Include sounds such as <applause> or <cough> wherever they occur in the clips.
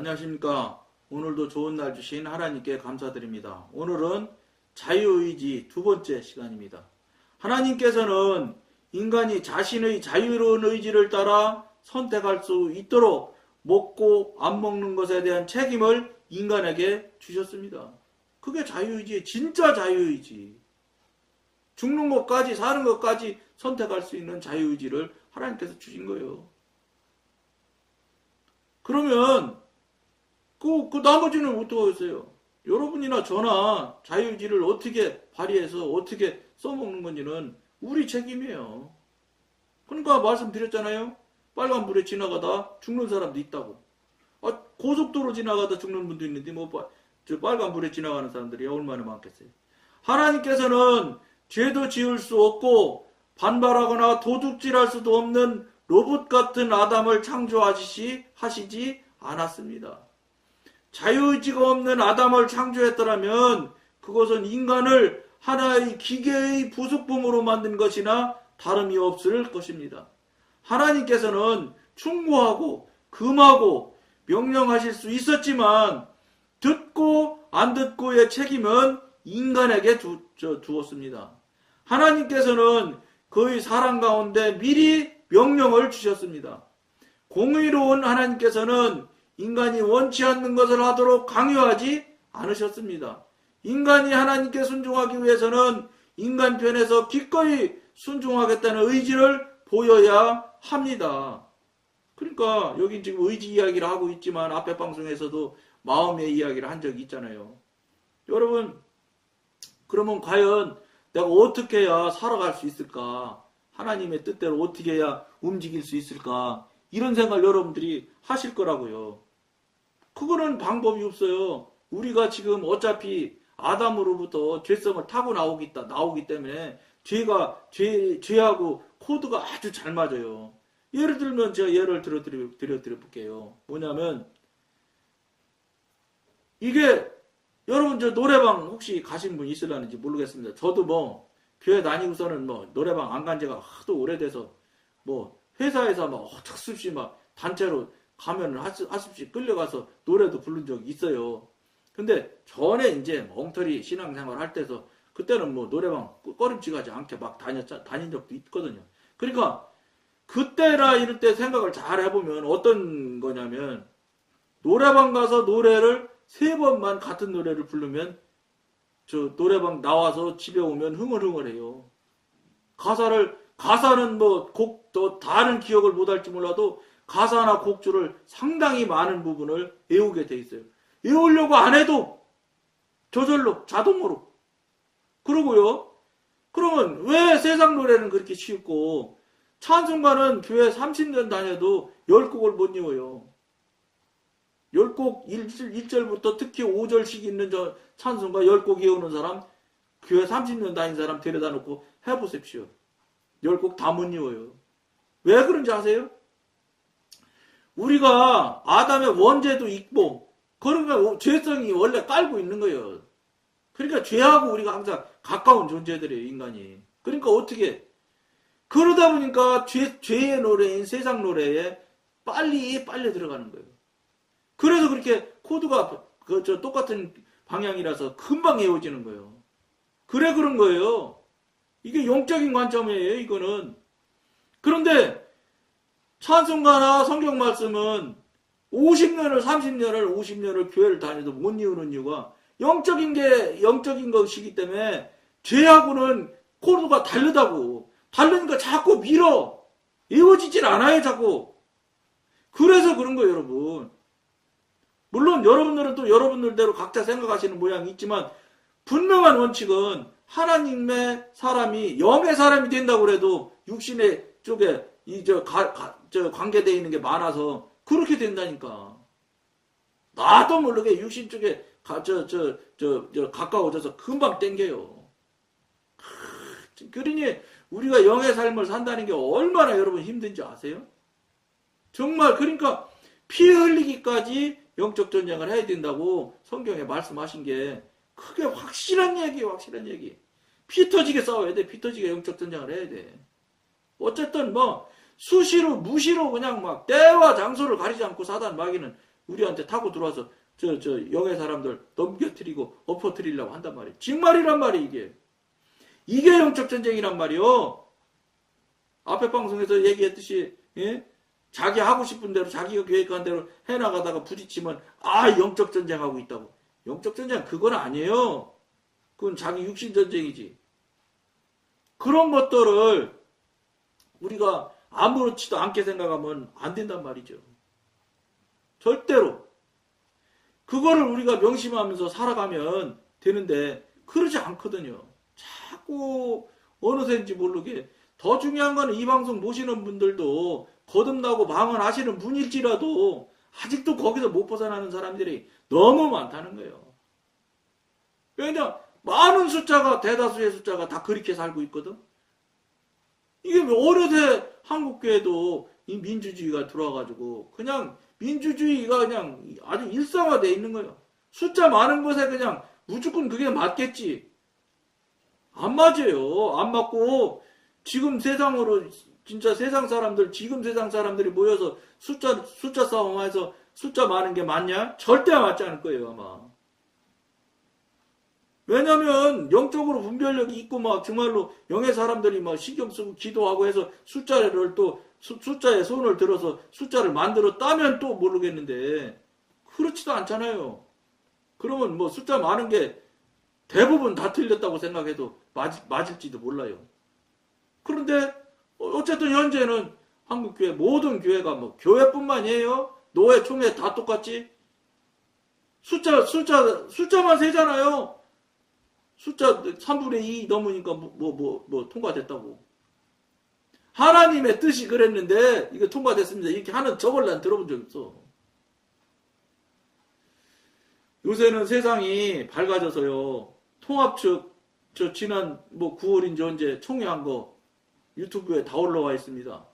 안녕하십니까. 오늘도 좋은 날 주신 하나님께 감사드립니다. 오늘은 자유의지 두 번째 시간입니다. 하나님께서는 인간이 자신의 자유로운 의지를 따라 선택할 수 있도록 먹고 안 먹는 것에 대한 책임을 인간에게 주셨습니다. 그게 자유의지, 진짜 자유의지. 죽는 것까지 사는 것까지 선택할 수 있는 자유의지를 하나님께서 주신 거예요. 그러면 그, 그 나머지는 어떻게 하겠어요? 여러분이나 저나 자유의지를 어떻게 발휘해서 어떻게 써먹는 건지는 우리 책임이에요. 그러니까 말씀드렸잖아요. 빨간불에 지나가다 죽는 사람도 있다고. 아, 고속도로 지나가다 죽는 분도 있는데 뭐저 빨간불에 지나가는 사람들이 얼마나 많겠어요. 하나님께서는 죄도 지을 수 없고 반발하거나 도둑질할 수도 없는 로봇 같은 아담을 창조하시지 하시지 않았습니다. 자유의지가 없는 아담을 창조했더라면 그것은 인간을 하나의 기계의 부속품으로 만든 것이나 다름이 없을 것입니다. 하나님께서는 충고하고 금하고 명령하실 수 있었지만 듣고 안 듣고의 책임은 인간에게 두, 저, 두었습니다. 하나님께서는 그의 사랑 가운데 미리 명령을 주셨습니다. 공의로운 하나님께서는 인간이 원치 않는 것을 하도록 강요하지 않으셨습니다. 인간이 하나님께 순종하기 위해서는 인간 편에서 기꺼이 순종하겠다는 의지를 보여야 합니다. 그러니까 여기 지금 의지 이야기를 하고 있지만 앞에 방송에서도 마음의 이야기를 한 적이 있잖아요. 여러분 그러면 과연 내가 어떻게 해야 살아갈 수 있을까? 하나님의 뜻대로 어떻게 해야 움직일 수 있을까? 이런 생각을 여러분들이 하실 거라고요. 그거는 방법이 없어요. 우리가 지금 어차피 아담으로부터 죄성을 타고 나오기, 나오기 때문에 죄가, 죄, 죄하고 코드가 아주 잘 맞아요. 예를 들면 제가 예를 들어 드려, 드려, 드려 볼게요. 뭐냐면, 이게, 여러분 저 노래방 혹시 가신 분 있으려는지 모르겠습니다. 저도 뭐, 교회 다니고서는 뭐, 노래방 안 간 지가 하도 오래돼서, 뭐, 회사에서 막 어쩔 막 단체로 가면 하습시 끌려가서 노래도 부른 적이 있어요. 근데 전에 이제 엉터리 신앙생활 할 때서 그때는 뭐 노래방 꺼림칙하지 않게 막 다녔, 다닌 적도 있거든요. 그러니까 그때나 이럴 때 생각을 잘 해보면 어떤 거냐면 노래방 가서 노래를 세 번만 같은 노래를 부르면 저 노래방 나와서 집에 오면 흥얼흥얼해요. 가사를 가사는 뭐곡또 다른 기억을 못할지 몰라도 가사나 곡주를 상당히 많은 부분을 외우게 돼 있어요. 외우려고 안 해도 저절로 자동으로 그러고요. 그러면 왜 세상 노래는 그렇게 쉽고 찬송가는 교회 30년 다녀도 10곡을 못 외워요. 10곡 1절, 부터 특히 5절씩 있는 저 찬송가 10곡 외우는 사람 교회 30년 다닌 사람 데려다 놓고 해보십시오. 10곡 다 못 외워요. 왜 그런지 아세요? 우리가 아담의 원죄도 있고 그러니까 죄성이 원래 깔고 있는 거예요. 그러니까 죄하고 우리가 항상 가까운 존재들이에요, 인간이. 그러니까 어떻게 그러다 보니까 죄, 죄의 노래인 세상 노래에 빨리 빨리 들어가는 거예요. 그래서 그렇게 코드가 그 저 똑같은 방향이라서 금방 외워지는 거예요. 그래 그런 거예요. 이게 영적인 관점이에요, 이거는. 그런데 찬송가나 성경 말씀은 50년을 30년을 50년을 교회를 다녀도 못 이루는 이유가 영적인 게 영적인 것이기 때문에 죄하고는 코드가 다르다고. 다르니까 자꾸 밀어. 이어지질 않아요 자꾸. 그래서 그런 거예요 여러분. 물론 여러분들은 또 여러분들대로 각자 생각하시는 모양이 있지만 분명한 원칙은 하나님의 사람이 영의 사람이 된다고 그래도 육신의 쪽에 이저 저 관계되어 있는 게 많아서 그렇게 된다니까. 나도 모르게 육신 쪽에 저저 저 저 가까워져서 금방 땡겨요. 그러니 우리가 영의 삶을 산다는 게 얼마나 여러분 힘든지 아세요? 정말 그러니까 피 흘리기까지 영적 전쟁을 해야 된다고 성경에 말씀하신 게 크게 확실한 얘기예요, 확실한 얘기. 피 터지게 싸워야 돼, 피 터지게 영적 전쟁을 해야 돼. 어쨌든 뭐 수시로 무시로 그냥 막 때와 장소를 가리지 않고 사단 마귀는 우리한테 타고 들어와서 저, 저, 영의 사람들 넘겨뜨리고 엎어뜨리려고 한단 말이에요. 정말이란 말이 이게. 이게 영적 전쟁이란 말이요. 앞에 방송에서 얘기했듯이, 예? 자기 하고 싶은 대로 자기가 계획한 대로 해나가다가 부딪히면, 아, 영적 전쟁하고 있다고. 영적 전쟁, 그건 아니에요. 그건 자기 육신 전쟁이지. 그런 것들을 우리가 아무렇지도 않게 생각하면 안 된단 말이죠. 절대로. 그거를 우리가 명심하면서 살아가면 되는데 그러지 않거든요. 자꾸 어느새인지 모르게 더 중요한 거는 이 방송 보시는 분들도 거듭나고 망언하시는 분일지라도 아직도 거기서 못 벗어나는 사람들이 너무 많다는 거예요. 왜냐 많은 숫자가 대다수의 숫자가 다 그렇게 살고 있거든. 이게 어느새 한국교회도 이 민주주의가 들어와가지고 그냥 민주주의가 그냥 아주 일상화돼 있는 거예요. 숫자 많은 것에 그냥 무조건 그게 맞겠지. 안 맞아요. 안 맞고 지금 세상으로 진짜 세상 사람들 지금 세상 사람들이 모여서 숫자 숫자 싸움해서 숫자 많은 게 맞냐? 절대 맞지 않을 거예요 아마. 왜냐면 영적으로 분별력이 있고 막 정말로 영의 사람들이 막 신경 쓰고 기도하고 해서 숫자를 또 수- 숫자에 손을 들어서 숫자를 만들었다면 또 모르겠는데 그렇지도 않잖아요. 그러면 뭐 숫자 많은 게 대부분 다 틀렸다고 생각해도 맞, 맞을지도 몰라요. 그런데 어쨌든 현재는 한국 교회 모든 교회가 뭐 교회뿐만이에요. 노회 총회 다 똑같지. 숫자 숫자 숫자만 세잖아요. 숫자 3분의 2 넘으니까 뭐 뭐 뭐 뭐 통과됐다고. 하나님의 뜻이 그랬는데 이거 통과됐습니다. 이렇게 하는 저걸 난 들어본 적 없어. 요새는 세상이 밝아져서요. 통합 측, 저 지난 뭐 9월인지 언제 총회한 거 유튜브에 다 올라와 있습니다.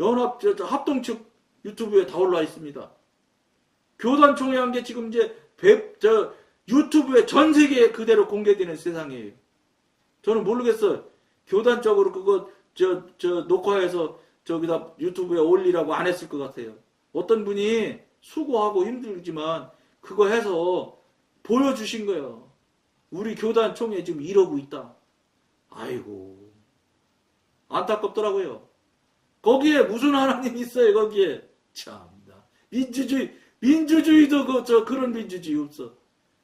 연합, 저, 저 합동 측 유튜브에 다 올라와 있습니다. 교단 총회한 게 지금 이제 백, 저 유튜브에 전 세계에 그대로 공개되는 세상이에요. 저는 모르겠어요. 교단적으로 그거 저, 저 녹화해서 저기다 유튜브에 올리라고 안 했을 것 같아요. 어떤 분이 수고하고 힘들지만 그거 해서 보여주신 거예요. 우리 교단 총회 지금 이러고 있다. 아이고. 안타깝더라고요. 거기에 무슨 하나님이 있어요, 거기에. 참나. 민주주의, 민주주의도 그, 저, 그런 민주주의 없어.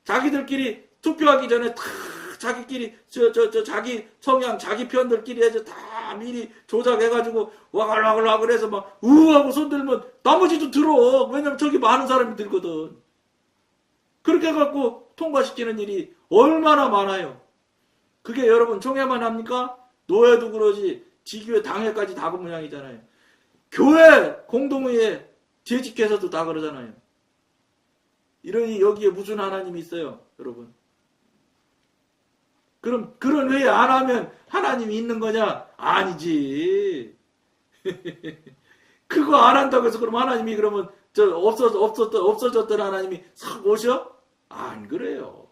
자기들끼리 투표하기 전에 다 자기끼리, 저, 저, 저, 자기 성향, 자기 편들끼리 해서 다 미리 조작해가지고 와글와글와글 해서 막 우하고 손 들면 나머지도 들어. 왜냐면 저기 많은 사람이 들거든. 그렇게 해갖고 통과시키는 일이 얼마나 많아요. 그게 여러분 총회만 합니까? 노예도 그러지 지교회 당회까지 다 그 모양이잖아요. 교회 공동회에 재직해서도 다 그러잖아요. 이러니 여기에 무슨 하나님이 있어요, 여러분? 그럼 그런 회의 안 하면 하나님이 있는 거냐? 아니지. <laughs> 그거 안 한다고 해서 그럼 하나님이 그러면 저 없어 없었던 없어졌던 하나님이 싹 오셔? 안 그래요.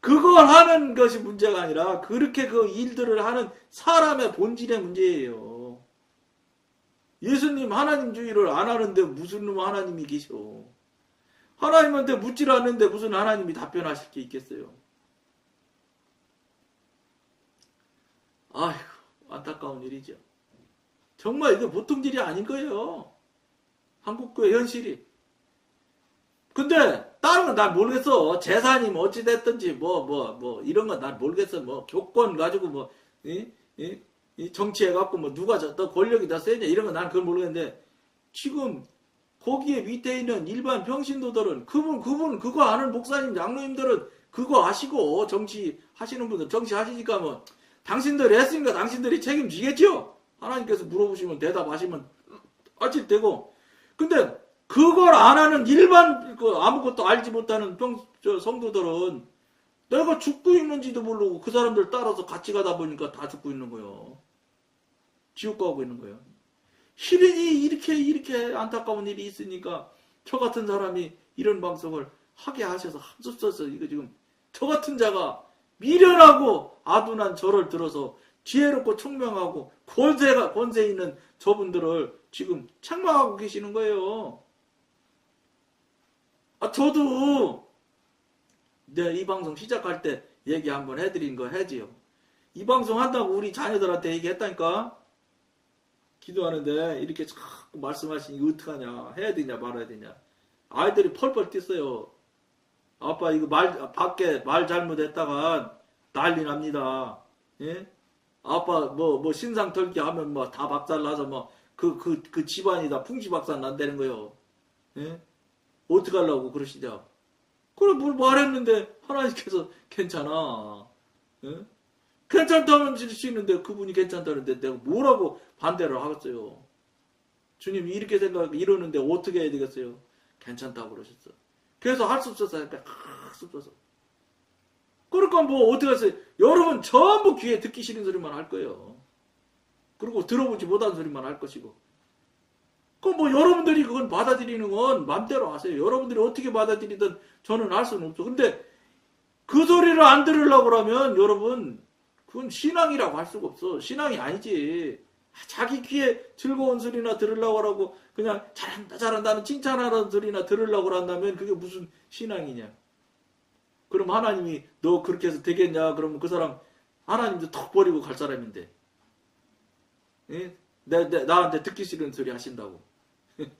그걸 하는 것이 문제가 아니라 그렇게 그 일들을 하는 사람의 본질의 문제예요. 예수님 하나님주의를 안 하는데 무슨 놈 하나님이 계셔. 하나님한테 묻질 않는데 무슨 하나님이 답변하실 게 있겠어요. 아이고 안타까운 일이죠. 정말 이게 보통 일이 아닌 거예요. 한국교회 현실이. 근데 다른 건 난 모르겠어. 재산이 뭐 어찌 됐든지 뭐 뭐뭐 이런 건 난 모르겠어. 뭐 교권 가지고 뭐 이, 이, 이 정치해 갖고 뭐 누가 저- 더 권력이 더 세냐 이런 건 난 그걸 모르겠는데 지금 거기에 밑에 있는 일반 평신도들은 그분 그분 그거 아는 목사님 장로님들은 그거 아시고 정치 하시는 분들 정치 하시니까 뭐 당신들이 했으니까 당신들이 책임지겠죠. 하나님께서 물어보시면 대답하시면 아실 되고 근데 그걸 안 하는 일반 그 아무것도 알지 못하는 평, 저 성도들은 내가 죽고 있는지도 모르고 그 사람들 따라서 같이 가다 보니까 다 죽고 있는 거예요. 지옥 가고 있는 거예요. 희린이 이렇게 이렇게 안타까운 일이 있으니까 저 같은 사람이 이런 방송을 하게 하셔서 합섭서서 이거 지금 저 같은 자가 미련하고 아둔한 저를 들어서 지혜롭고 총명하고 권세가 권세 있는 저분들을 지금 책망하고 계시는 거예요. 아, 저도 네, 이 방송 시작할 때 얘기 한번 해드린 거 해지요. 이 방송 한다고 우리 자녀들한테 얘기했다니까? 기도하는데 이렇게 자꾸 말씀하시니 이거 어떡하냐? 해야 되냐 말아야 되냐? 아이들이 펄펄 뛰어요. 아빠 이거 말 밖에 말 잘못했다가 난리 납니다. 예? 아빠 뭐뭐 신상 털기 하면 뭐 다 박살 나서 뭐 그 그그 집안이 다 풍지박산 난다는 거요. 예? 어떻게 하려고 그러시냐? 그래 뭘 말했는데 하나님께서 괜찮아. 예? 괜찮다는 수 있는데 그분이 괜찮다는데 내가 뭐라고 반대를 하겠어요. 주님 이렇게 생각 이러는데 어떻게 해야 되겠어요? 괜찮다고 그러셨어. 그래서 할 수 없어서 하니까 할수 없어서. 그러니까 뭐 어떻게 하세요? 여러분 전부 귀에 듣기 싫은 소리만 할 거예요. 그리고 들어보지 못한 소리만 할 것이고. 그뭐 여러분들이 그건 받아들이는 건 맘대로 하세요. 여러분들이 어떻게 받아들이든 저는 알 수는 없어. 근데 그 소리를 안 들으려고 그러면 여러분 그건 신앙이라고 할 수가 없어. 신앙이 아니지. 자기 귀에 즐거운 소리나 들으려고 하고 그냥 잘한다 잘한다는 칭찬하는 소리나 들으려고 한다면 그게 무슨 신앙이냐. 그럼 하나님이 너 그렇게 해서 되겠냐? 그러면 그 사람 하나님도 턱 버리고 갈 사람인데. 예? 내, 내, 나한테 듣기 싫은 소리 하신다고. <laughs>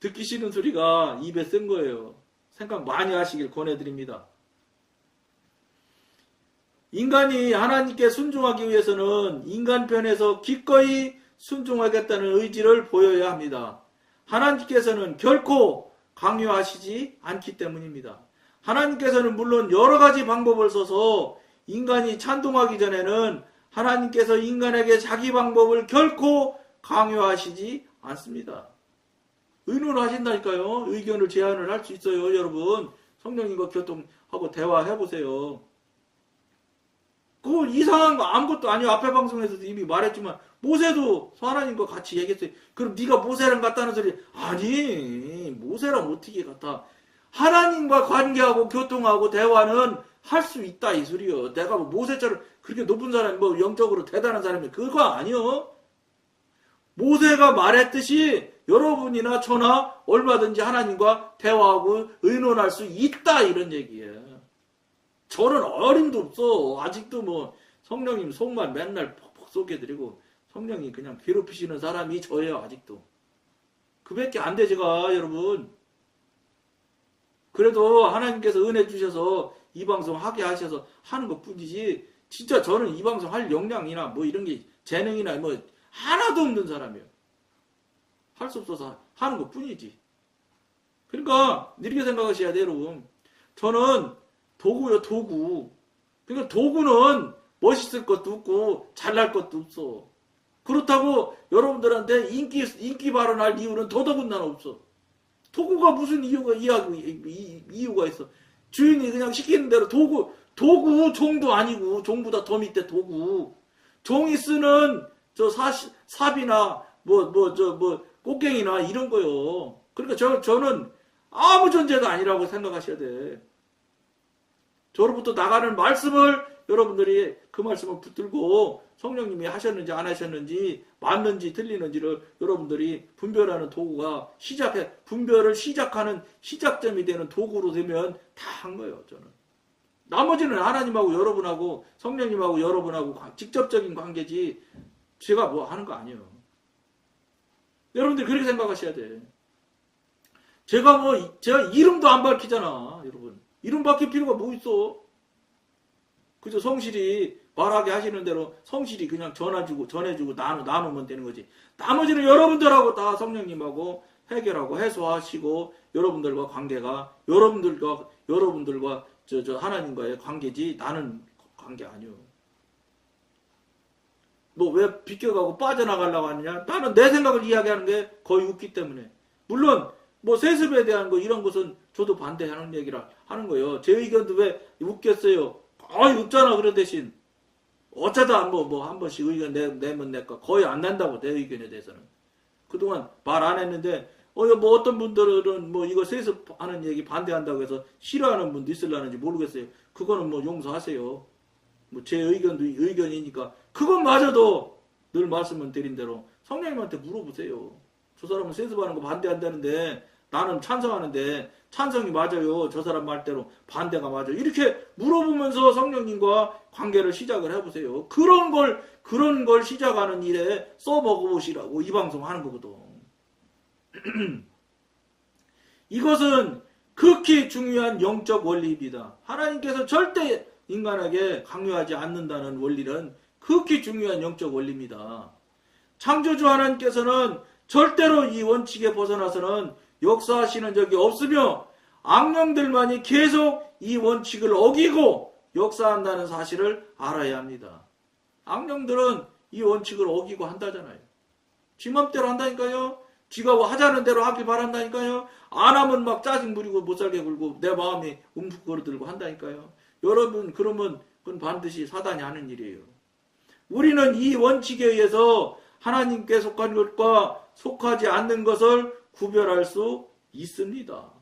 듣기 싫은 소리가 입에 쓴 거예요. 생각 많이 하시길 권해드립니다. 인간이 하나님께 순종하기 위해서는 인간 편에서 기꺼이 순종하겠다는 의지를 보여야 합니다. 하나님께서는 결코 강요하시지 않기 때문입니다. 하나님께서는 물론 여러 가지 방법을 써서 인간이 찬동하기 전에는 하나님께서 인간에게 자기 방법을 결코 강요하시지 않습니다. 의논을 하신다니까요. 의견을 제안을 할 수 있어요, 여러분. 성령님과 교통하고 대화해 보세요. 그거 이상한 거 아무것도 아니요. 앞에 방송에서도 이미 말했지만 모세도 하나님과 같이 얘기했어요. 그럼 네가 모세랑 같다는 소리 아니 모세랑 어떻게 같아? 하나님과 관계하고 교통하고 대화는 할 수 있다 이 소리요. 내가 뭐 모세처럼 그렇게 높은 사람 뭐 영적으로 대단한 사람이 그거 아니요. 모세가 말했듯이 여러분이나 저나 얼마든지 하나님과 대화하고 의논할 수 있다 이런 얘기예요. 저는 어림도 없어. 아직도 뭐 성령님 속만 맨날 퍽퍽 쏟게드리고 성령이 그냥 괴롭히시는 사람이 저예요. 아직도. 그밖에 안 돼, 제가 여러분. 그래도 하나님께서 은혜 주셔서 이 방송 하게 하셔서 하는 것 뿐이지 진짜 저는 이 방송 할 역량이나 뭐 이런 게 재능이나 뭐 하나도 없는 사람이에요. 할 수 없어서 하는 것 뿐이지. 그러니까 이렇게 생각하셔야 돼요, 여러분. 저는 도구요, 도구. 그러니까 도구는 멋있을 것도 없고 잘날 것도 없어. 그렇다고 여러분들한테 인기 인기 발언할 이유는 더더군다나 없어. 도구가 무슨 이유가 이야기 이- 이유가 있어. 주인이 그냥 시키는 대로 도구 도구 종도 아니고 종보다 더 밑에 도구. 종이 쓰는 저 사, 삽이나 뭐 뭐 저 뭐 꽃갱이나 이런 거요. 그러니까 저 저는 아무 존재가 아니라고 생각하셔야 돼. 저로부터 나가는 말씀을 여러분들이 그 말씀을 붙들고 성령님이 하셨는지 안 하셨는지 맞는지 틀리는지를 여러분들이 분별하는 도구가 시작해 분별을 시작하는 시작점이 되는 도구로 되면 다 한 거예요 저는. 나머지는 하나님하고 여러분하고 성령님하고 여러분하고 관- 직접적인 관계지 제가 뭐 하는 거 아니에요. 여러분들 그렇게 생각하셔야 돼. 제가 뭐 이- 제가 이름도 안 밝히잖아 여러분 이름 밝힐 필요가 뭐 있어 그저 성실히 말하게 하시는 대로 성실히 그냥 전해주고 전해주고 나누 나누면 되는 거지. 나머지는 여러분들하고 다 성령님하고 해결하고 해소하시고 여러분들과 관계가 여러분들과 여러분들과 저 저 하나님과의 관계지 나는 관계 아니요. 뭐왜 비껴가고 빠져나가려고 하느냐? 나는 내 생각을 이야기하는 게 거의 웃기 때문에. 물론 뭐 세습에 대한 거 이런 것은 저도 반대하는 얘기를 하는 거예요. 제 의견도 왜 웃겠어요? 거의 웃잖아 그런 대신 어쩌다 뭐 뭐 한 번씩 의견 내, 내면 내까 거의 안 난다고 내 의견에 대해서는 그동안 말 안 했는데 어 뭐 어떤 분들은 뭐 이거 세습하는 얘기 반대한다고 해서 싫어하는 분도 있을라는지 모르겠어요. 그거는 뭐 용서하세요. 뭐 제 의견도 의견이니까 그것마저도 늘 말씀을 드린 대로 성령님한테 물어보세요. 저 사람은 세습하는 거 반대한다는데 나는 찬성하는데 찬성이 맞아요. 저 사람 말대로 반대가 맞아요. 이렇게 물어보면서 성령님과 관계를 시작을 해보세요. 그런 걸 그런 걸 시작하는 일에 써먹어보시라고 이 방송 하는 거거든. <clears throat> 이것은 극히 중요한 영적 원리입니다. 하나님께서 절대 인간에게 강요하지 않는다는 원리는 극히 중요한 영적 원리입니다. 창조주 하나님께서는 절대로 이 원칙에 벗어나서는 역사하시는 적이 없으며 악령들만이 계속 이 원칙을 어기고 역사한다는 사실을 알아야 합니다. 악령들은 이 원칙을 어기고 한다잖아요. 지 맘대로 한다니까요. 지가 뭐 하자는 대로 하길 바란다니까요. 안 하면 막 짜증 부리고 못 살게 굴고 내 마음이 움푹 걸어들고 한다니까요. 여러분 그러면 그건 반드시 사단이 하는 일이에요. 우리는 이 원칙에 의해서 하나님께 속한 것과 속하지 않는 것을 구별할 수 있습니다.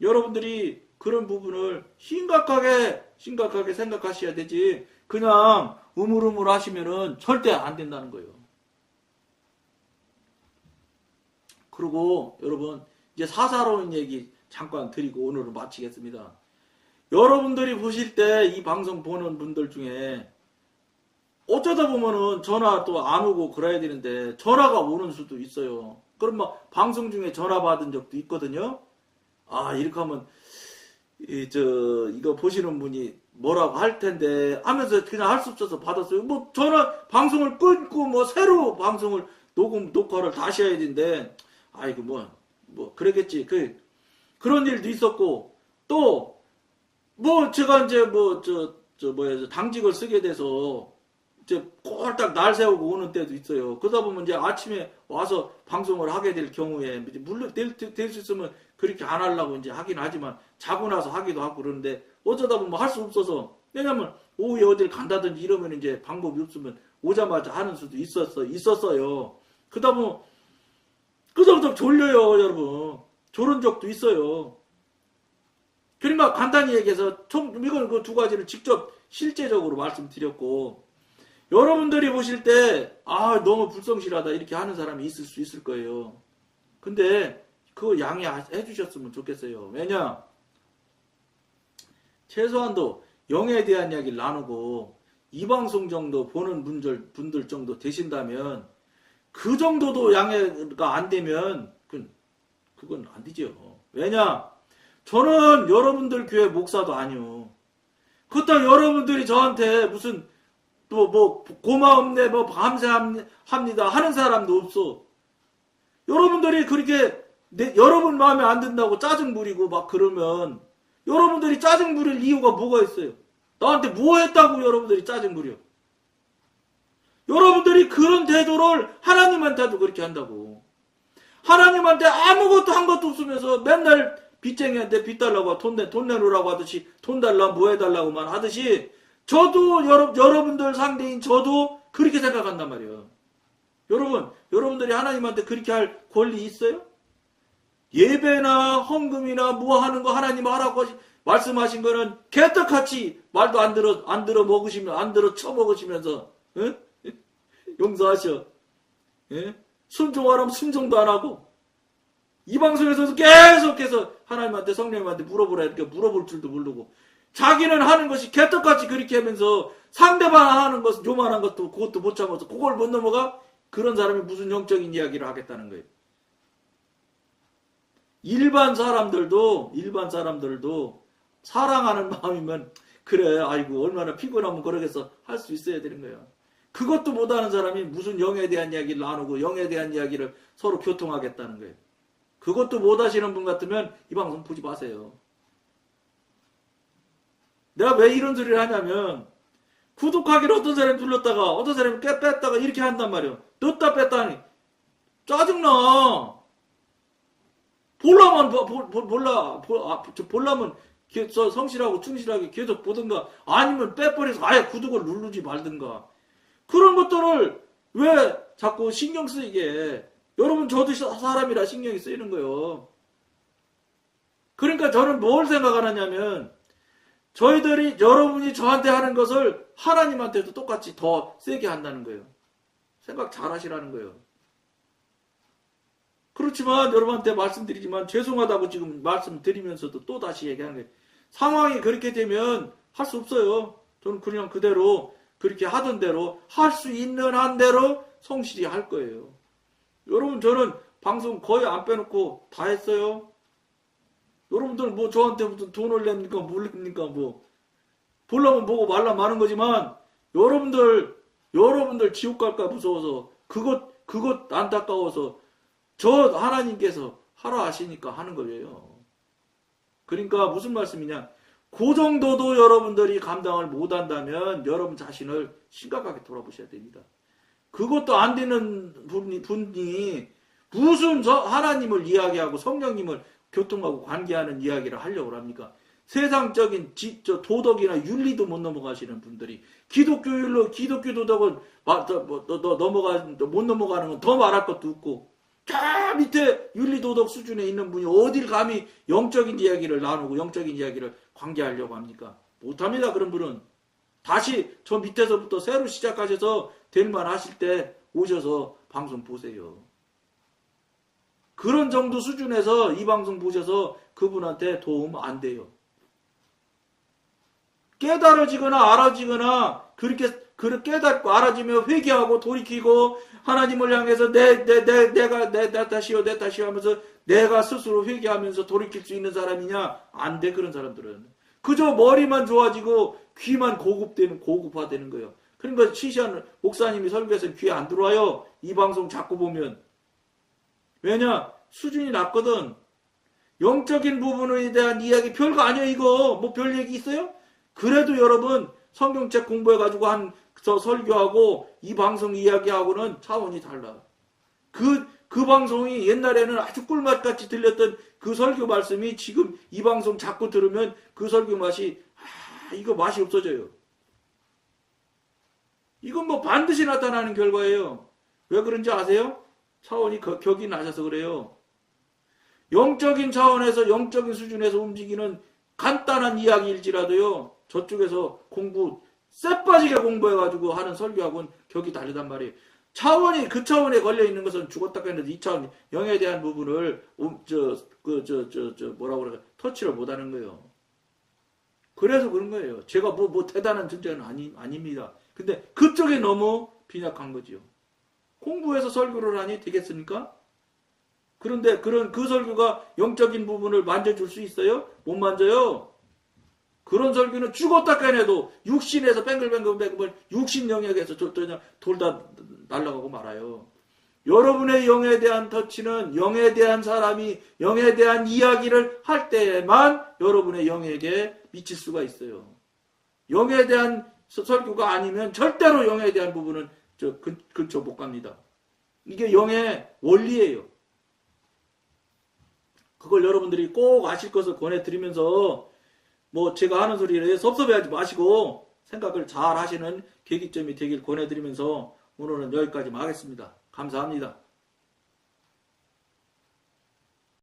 여러분들이 그런 부분을 심각하게 심각하게 생각하셔야 되지 그냥 우물우물 하시면은 절대 안 된다는 거예요. 그리고 여러분 이제 사사로운 얘기 잠깐 드리고 오늘은 마치겠습니다. 여러분들이 보실 때 이 방송 보는 분들 중에 어쩌다 보면은 전화 또 안 오고 그래야 되는데 전화가 오는 수도 있어요. 그럼 막 방송 중에 전화 받은 적도 있거든요. 아 이렇게 하면 이 저 이거 보시는 분이 뭐라고 할 텐데 하면서 그냥 할 수 없어서 받았어요. 뭐 전화 방송을 끊고 뭐 새로 방송을 녹음 녹화를 다시 해야 되는데 아이고 뭐뭐 그러겠지. 그 그런 일도 있었고 또 뭐 제가 이제 뭐 저저 뭐야 저 당직을 쓰게 돼서 이제 꼴딱 날 세우고 오는 때도 있어요. 그러다 보면 이제 아침에 와서 방송을 하게 될 경우에 물론 될 수 있으면 그렇게 안 하려고 이제 하긴 하지만 자고 나서 하기도 하고 그러는데 어쩌다 보면 할 수 없어서 왜냐면 오후에 어딜 간다든지 이러면 이제 방법이 없으면 오자마자 하는 수도 있었어 있었어요. 그러다 보면 끄덕끄덕 졸려요, 여러분. 졸은 적도 있어요. 그러니까 간단히 얘기해서 총 이건 그 두 가지를 직접 실제적으로 말씀드렸고 여러분들이 보실 때 아 너무 불성실하다 이렇게 하는 사람이 있을 수 있을 거예요. 근데 그거 양해해 주셨으면 좋겠어요. 왜냐 최소한도 영에 대한 이야기를 나누고 이 방송 정도 보는 분들 분들 정도 되신다면 그 정도도 양해가 안 되면 그건, 그건 안 되죠. 왜냐? 저는 여러분들 교회 목사도 아니요. 그렇다고 여러분들이 저한테 무슨 또 뭐 고마움네 뭐 감사합니다 하는 사람도 없어. 여러분들이 그렇게 내, 여러분 마음에 안 든다고 짜증 부리고 막 그러면 여러분들이 짜증 부릴 이유가 뭐가 있어요? 나한테 뭐 했다고 여러분들이 짜증 부려? 여러분들이 그런 태도를 하나님한테도 그렇게 한다고. 하나님한테 아무것도 한 것도 없으면서 맨날 빚쟁이한테 빚 달라고 돈, 내, 돈 내놓으라고 하듯이 돈 달라 뭐 해달라고만 하듯이 저도 여러, 여러분들 상대인 저도 그렇게 생각한단 말이에요. 여러분, 여러분들이 하나님한테 그렇게 할 권리 있어요? 예배나 헌금이나 뭐 하는 거 하나님 하라고 말씀하신 거는 개떡같이 말도 안 들어 안 들어 먹으시면 안 들어 쳐 먹으시면서 응? <laughs> 용서하셔. 예? 순종하라면 순종도 안 하고 이 방송에서도 계속해서 하나님한테 성령님한테 물어보라 이렇게 물어볼 줄도 모르고 자기는 하는 것이 개떡같이 그렇게 하면서 상대방 하는 것 요만한 것도 그것도 못 참아서 그걸 못 넘어가 그런 사람이 무슨 영적인 이야기를 하겠다는 거예요. 일반 사람들도 일반 사람들도 사랑하는 마음이면 그래 아이고 얼마나 피곤하면 그러겠어 할 수 있어야 되는 거예요. 그것도 못하는 사람이 무슨 영에 대한 이야기를 나누고 영에 대한 이야기를 서로 교통하겠다는 거예요. 그것도 못하시는 분 같으면 이 방송 보지 마세요. 내가 왜 이런 소리를 하냐면 구독하기를 어떤 사람이 눌렀다가 어떤 사람이 깨 뺐다가 이렇게 한단 말이에요. 넣다 뺐다니 짜증나. 볼라면 볼라 볼라면 성실하고 충실하게 계속 보든가 아니면 빼버려서 아예 구독을 누르지 말든가 그런 것들을 왜 자꾸 신경 쓰이게 여러분 저도 사람이라 신경이 쓰이는 거예요. 그러니까 저는 뭘 생각하느냐면 저희들이 여러분이 저한테 하는 것을 하나님한테도 똑같이 더 세게 한다는 거예요. 생각 잘 하시라는 거예요. 그렇지만 여러분한테 말씀드리지만 죄송하다고 지금 말씀드리면서도 또 다시 얘기하는 거예요. 상황이 그렇게 되면 할 수 없어요. 저는 그냥 그대로 그렇게 하던 대로 할 수 있는 한 대로 성실히 할 거예요. 여러분 저는 방송 거의 안 빼놓고 다 했어요. 여러분들 뭐 저한테 무슨 돈을 냅니까 모릅니까 뭐 보려면 보고 말라 마는 거지만 여러분들 여러분들 지옥 갈까 무서워서 그것 그것 안타까워서 저 하나님께서 하라 하시니까 하는 거예요. 그러니까 무슨 말씀이냐? 그 정도도 여러분들이 감당을 못 한다면 여러분 자신을 심각하게 돌아보셔야 됩니다. 그것도 안 되는 분이, 분이 무슨 저 하나님을 이야기하고 성령님을 교통하고 관계하는 이야기를 하려고 합니까? 세상적인 지, 저 도덕이나 윤리도 못 넘어가시는 분들이 기독교율로 기독교 도덕을 마- 더- 뭐, 넘어가 못 넘어가는 건 더 말할 것도 없고 저 밑에 윤리 도덕 수준에 있는 분이 어딜 감히 영적인 이야기를 나누고 영적인 이야기를 관계하려고 합니까? 못합니다 그런 분은 다시 저 밑에서부터 새로 시작하셔서 될만 하실 때 오셔서 방송 보세요. 그런 정도 수준에서 이 방송 보셔서 그분한테 도움 안 돼요. 깨달아지거나 알아지거나 그렇게 그렇게 깨닫고 알아지며 회개하고 돌이키고 하나님을 향해서 내 내 내 내 가 내, 내 탓이요 내 탓이요 하면서 내가 스스로 회개하면서 돌이킬 수 있는 사람이냐 안 돼 그런 사람들은 그저 머리만 좋아지고 귀만 고급되는 고급화되는 거예요. 그러니까 시시한 목사님이 설교해서 귀에 안 들어와요. 이 방송 자꾸 보면 왜냐 수준이 낮거든. 영적인 부분에 대한 이야기 별거 아니야 이거 뭐 별 얘기 있어요? 그래도 여러분 성경책 공부해가지고 한 저 설교하고 이 방송 이야기하고는 차원이 달라. 그, 그 방송이 옛날에는 아주 꿀맛같이 들렸던 그 설교 말씀이 지금 이 방송 자꾸 들으면 그 설교 맛이, 아, 이거 맛이 없어져요. 이건 뭐 반드시 나타나는 결과예요. 왜 그런지 아세요? 차원이 거- 격이 낮아서 그래요. 영적인 차원에서 영적인 수준에서 움직이는 간단한 이야기일지라도요. 저쪽에서 공부 쎄 빠지게 공부해가지고 하는 설교하고는 격이 다르단 말이에요. 차원이 그 차원에 걸려 있는 것은 죽었다 깨는데 이 차원 영에 대한 부분을 저그 저저 저 뭐라고 그래 터치를 못하는 거예요. 그래서 그런 거예요. 제가 뭐뭐 대단한 존재는 아니 아닙니다. 근데 그쪽에 너무 빈약한 거지요. 공부해서 설교를 하니 되겠습니까? 그런데 그런 그 설교가 영적인 부분을 만져줄 수 있어요? 못 만져요. 그런 설교는 죽었다 깨내도 육신에서 뱅글뱅글뱅글 육신 영역에서 저- 그냥 돌다 날아가고 말아요. 여러분의 영에 대한 터치는 영에 대한 사람이 영에 대한 이야기를 할 때에만 여러분의 영에게 미칠 수가 있어요. 영에 대한 서- 설교가 아니면 절대로 영에 대한 부분은 저 근, 근처 못 갑니다. 이게 영의 원리예요. 그걸 여러분들이 꼭 아실 것을 권해드리면서 뭐 제가 하는 소리를 섭섭해하지 마시고 생각을 잘 하시는 계기점이 되길 권해드리면서 오늘은 여기까지만 하겠습니다. 감사합니다.